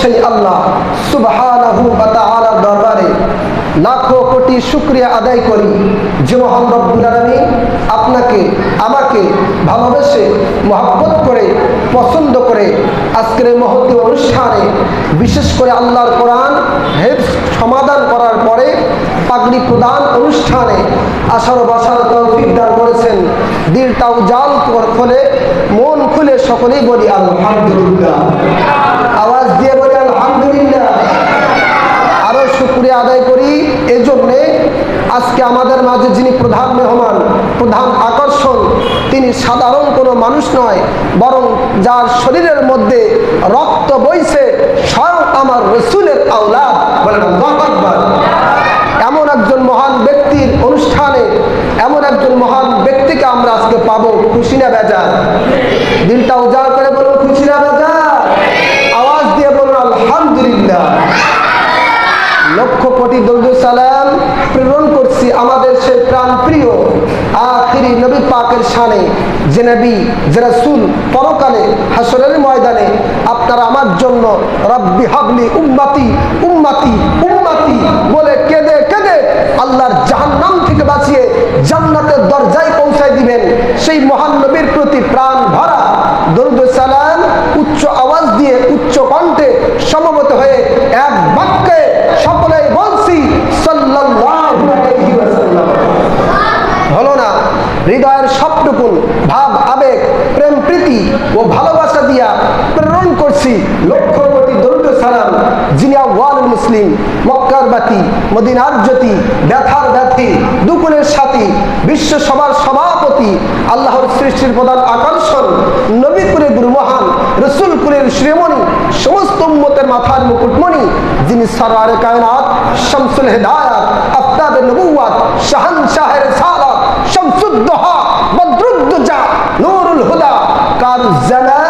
সেই আল্লাহ সুবহানাহু দরবারে লাখো কোটি শুক্রিয়া আদায় করি যে মহান আপনাকে, আমাকে ভালোবেসে মহাব্বত করে, পছন্দ করে আজকের এই মহতি অনুষ্ঠানে, বিশেষ করে আল্লাহর কোরআন হেফ সমাধান করার পরে পাগড়ি প্রদান অনুষ্ঠানে আসার বাসার তৌফিক দান করেছেন। দিলটাও জাল খুলে মন সকলেই বলি আলহামদুলিল্লাহ। আওয়াজ দিয়ে বলি আলহামদুলিল্লাহ। আরও শুক্রিয়া আদায় করি। এই জন্যে আজকে আমাদের মাঝে যিনি প্রধান মেহমান, প্রধান আকর্ষণ, তিনি সাধারণ কোনো মানুষ নয়, বরং যার শরীরের মধ্যে রক্ত বইছে, স্বয়ং আমার রসুলের আওলাদ। বলেন আকবার। এমন একজন মহান ব্যক্তির অনুষ্ঠানে এমন একজন মহান ব্যক্তিকে আমরা আজকে পাবো খুশি না বেজার দিলটা উজাড় করে বলুন খুশি না বেজার আওয়াজ দিয়ে বলুন আলহামদুলিল্লাহ লক্ষ কোটি সালাম প্রেরণ করছি আমাদের সে প্রাণ প্রিয় আখিরি নবী পাকের সানে যে নবী, যে পরকালে হাসরের ময়দানে, আপনারা আমার জন্য রব্বি হাবলি উম্মাতি, উম্মতি বলে কেঁদে কেঁদে আল্লাহর জাহান্নাম থেকে বাঁচিয়ে জান্নাতের দরজায় পৌঁছায় দিবেন সেই মহান নবীর প্রতি প্রাণ ভরা দরুদ সালাম উচ্চ আওয়াজ দিয়ে উচ্চ কণ্ঠে সমবেত হয়ে এক বাক্যে সকলেই বলছি সাল্লাল্লাহু আলাইহি ওয়াসাল্লাম হলো না হৃদয়ের সবটুকুন ভাব আবেগ প্রেম প্রীতি ও ভালোবাসা দিয়া প্রেরণ করছি লক্ষ কোটি দরিদ্র সালাম যিনি ওয়াল মুসলিম, মক্কার বাতি, মদিনার জ্যোতি, ব্যথার ব্যথি দুকুলের সাথী, বিশ্ব সভাপতি, আল্লাহর সৃষ্টির প্রধান আকর্ষণ নবী কুলে গুরু মহান শ্রীমণি, সমস্ত উম্মতের মাথার মুকুটমণি, যিনি সরওয়ারে কায়নাত, শামসুল হেদায়াত নবুয়াত শাহান শাহের সালাত, শামসুদ্দোহা, বদরুদ্দোজা, নূরুল হুদা কারুজ্জানা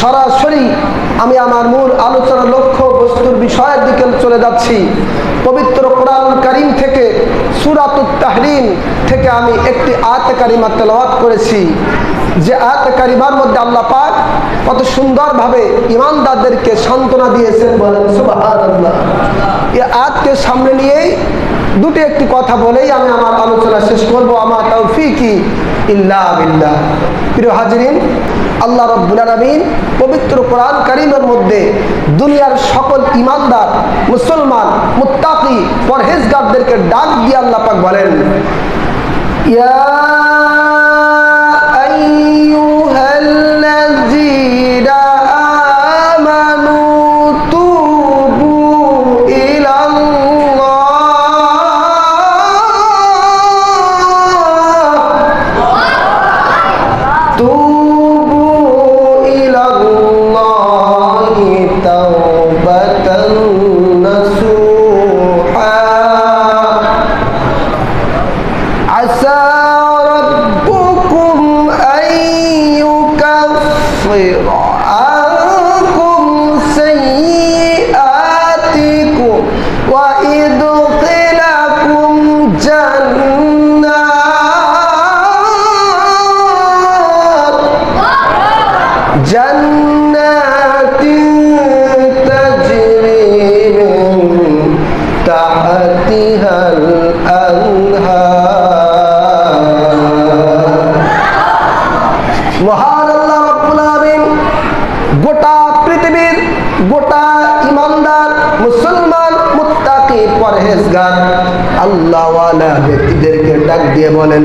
সরাসরি আমি আমার মূল আলোচনার লক্ষ্য বস্তুর বিষয়ের দিকে চলে যাচ্ছি। পবিত্র কোরআন করিম থেকে সুরাতুত তাহরিম থেকে আমি একটি আয়াত কারিমা তেলাওয়াত করেছি। যে আয়াত কারিমার মধ্যে আল্লাহ পাক কত সুন্দরভাবে ইমানদারদেরকে সান্ত্বনা দিয়েছেন বলেন এই আয়াতকে সামনে নিয়েই দুটি একটি কথা বলেই আমি আমার আলোচনা শেষ করব। আমার তৌফিকি ইল্লা বিল্লাহ। প্রিয় হাজরিন আল্লাহ রব্বুল আলমিন পবিত্র কোরআন কারিমের মধ্যে দুনিয়ার সকল ইমানদার মুসলমান, মুত্তাকি, পরহেজগারদেরকে ডাক দিয়ে আল্লাহ পাক বলেন, ইয়া تحتها الأنهار মহান আল্লাহ রব্বুল আলামিন গোটা পৃথিবীর গোটা ইমানদার মুসলমান মুত্তাকি পরহেজগার আল্লাহওয়ালা ব্যক্তিদেরকে ডাক দিয়ে বলেন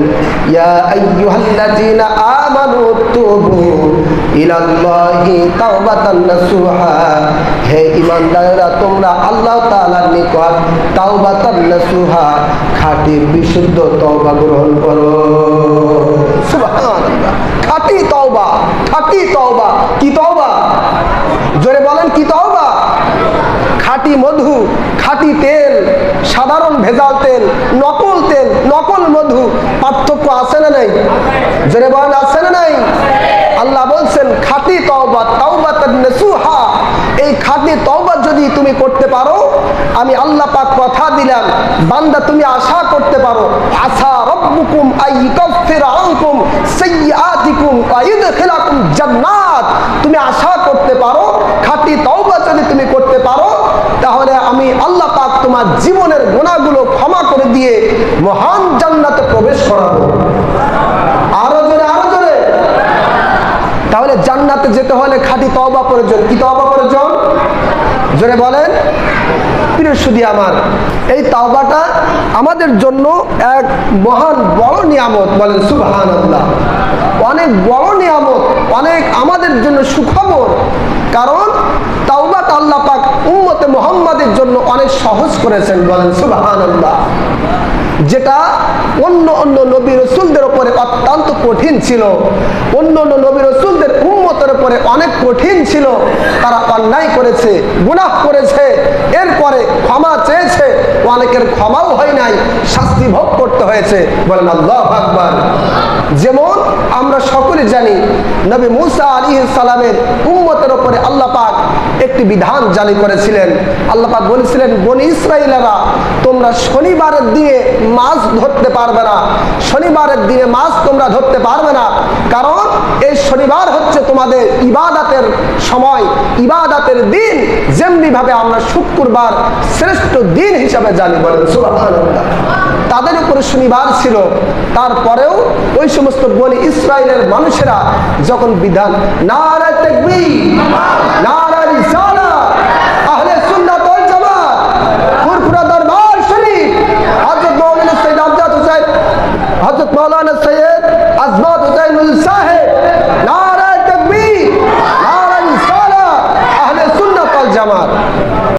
ইয়া আইয়ুহাল্লাযীনা আমানু তুবু আল্লাহ জোরে বলেন, কি তওবা? খাঁটি খাঁটি মধু, খাঁটি তেল, সাধারণ ভেজাল তেল, নকল তেল, নকল মধু। পার্থক্য আছে না নাই? জোরে বলেন, আছে না নাই আল্লাহ বলছেন খাঁটি তওবা তাওবা নেসুহা এই যদি তুমি করতে পারো, আমি আল্লাহ পাক কথা দিলাম, বান্দা তুমি আশা করতে পারো, আশা রব্বুকুম সাইয়্যাতিকুম জান্নাত। তুমি আশা করতে পারো তওবা যদি তুমি করতে পারো, তাহলে আমি আল্লাহ পাক তোমার জীবনের গুনাহগুলো ক্ষমা করে দিয়ে মহান জান্নাতে প্রবেশ করাবো আরও জোরে আরও জোরে তাহলে জান্নাতে যেতে হলে খাঁটি তওবা প্রয়োজন। কি তওবা প্রয়োজন? জোরে বলেন। আমার, এই তাওবাটা আমাদের জন্য এক মহান বড় নিয়ামত বলেন সুবহান অনেক বড় নিয়ামত, অনেক আমাদের জন্য সুখবর। কারণ তাওবাত আল্লাহ পাক উম্মতে মোহাম্মদের জন্য অনেক সহজ করেছেন বলেন সুবহান যেটা অন্য অন্য নবী রসুলদের কঠিন ছিল। অন্য অন্য নবী রসুলদের উম্মতের উপরে অনেক কঠিন ছিল। তারা অন্যায় করেছে, গুনাহ করেছে। এরপরে ক্ষমা চেয়েছে। অনেকের ক্ষমাও হয় নাই, শাস্তি ভোগ করতে হয়েছে। বলেন আল্লাহ আকবার। যেমন আমরা সকলে জানি, নবী মুসা আলী সালামের উম্মতের উপরে আল্লাহ পাক একটি বিধান জারি করেছিলেন। আল্লাহ পাক বলেছিলেন, বনি ইসরায়েলেরা তোমরা শনিবারের দিনে মাছ ধরতে পারবে না। শনিবারের দিনে মাছ তোমরা ধরতে পারবে না। কারণ এই শনিবার হচ্ছে তোমাদের ইবাদাতের সময়। ইবাদাতের দিন যেমনি ভাবে আমরা শুক্রবার শ্রেষ্ঠ দিন হিসাবে জানি বলেন তাদের উপরে শনিবার ছিল। তারপরেও ওই সমস্ত বলি ইসরায়েলের মানুষেরা যখন বিধান না না